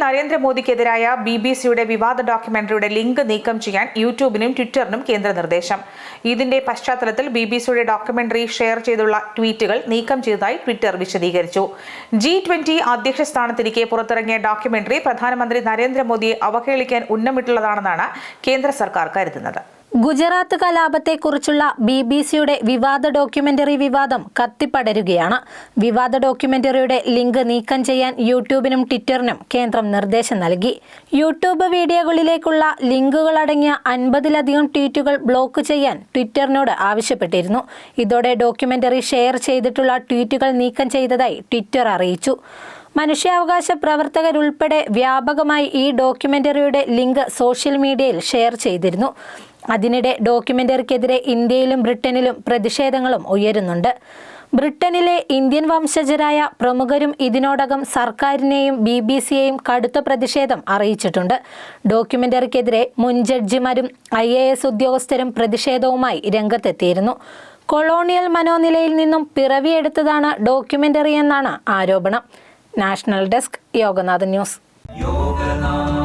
നരേന്ദ്രമോദിക്കെതിരായ B B സിയുടെ വിവാദ ഡോക്യുമെന്ററിയുടെ link നീക്കം ചെയ്യാൻ യൂട്യൂബിനും ട്വിറ്ററിനും കേന്ദ്ര നിർദ്ദേശം ഇതിന്റെ പശ്ചാത്തലത്തിൽ ബി ബി സിയുടെ ഡോക്യുമെന്ററി ഷെയർ ചെയ്തുള്ള ട്വീറ്റുകൾ നീക്കം ചെയ്തതായി ട്വിറ്റർ വിശദീകരിച്ചു. ജി ട്വന്റി അധ്യക്ഷ സ്ഥാനത്തിരിക്കെ പുറത്തിറങ്ങിയ ഡോക്യുമെന്ററി പ്രധാനമന്ത്രി നരേന്ദ്രമോദിയെ അവഹേളിക്കാൻ ഉന്നമിട്ടുള്ളതാണെന്നാണ് കേന്ദ്ര സർക്കാർ കരുതുന്നത്. ഗുജറാത്ത് കലാപത്തെക്കുറിച്ചുള്ള ബി ബി സിയുടെ വിവാദ ഡോക്യുമെന്ററി വിവാദം കത്തിപ്പടരുകയാണ്. വിവാദ ഡോക്യുമെന്ററിയുടെ ലിങ്ക് നീക്കം ചെയ്യാൻ യൂട്യൂബിനും ട്വിറ്ററിനും കേന്ദ്രം നിർദ്ദേശം നൽകി. യൂട്യൂബ് വീഡിയോകളിലേക്കുള്ള ലിങ്കുകൾ അടങ്ങിയ അൻപതിലധികം ട്വീറ്റുകൾ ബ്ലോക്ക് ചെയ്യാൻ ട്വിറ്ററിനോട് ആവശ്യപ്പെട്ടിരുന്നു. ഇതോടെ ഡോക്യുമെന്ററി ഷെയർ ചെയ്തിട്ടുള്ള ട്വീറ്റുകൾ നീക്കം ചെയ്തതായി ട്വിറ്റർ അറിയിച്ചു. മനുഷ്യാവകാശ പ്രവർത്തകരുൾപ്പെടെ വ്യാപകമായി ഈ ഡോക്യുമെന്ററിയുടെ ലിങ്ക് സോഷ്യൽ മീഡിയയിൽ ഷെയർ ചെയ്തിരുന്നു. അതിനിടെ ഡോക്യുമെന്ററിക്കെതിരെ ഇന്ത്യയിലും ബ്രിട്ടനിലും പ്രതിഷേധങ്ങളും ഉയരുന്നുണ്ട്. ബ്രിട്ടനിലെ ഇന്ത്യൻ വംശജരായ പ്രമുഖരും ഇതിനോടകം സർക്കാരിനെയും ബി ബി സിയെയും കടുത്ത പ്രതിഷേധം അറിയിച്ചിട്ടുണ്ട്. ഡോക്യുമെന്ററിക്കെതിരെ മുൻ ജഡ്ജിമാരും ഐ എ എസ് ഉദ്യോഗസ്ഥരും പ്രതിഷേധവുമായി രംഗത്തെത്തിയിരുന്നു. കൊളോണിയൽ മനോനിലയിൽ നിന്നും പിറവിയെടുത്തതാണ് ഡോക്യുമെന്ററി എന്നാണ് ആരോപണം. National desk Yoganath news. Yoganath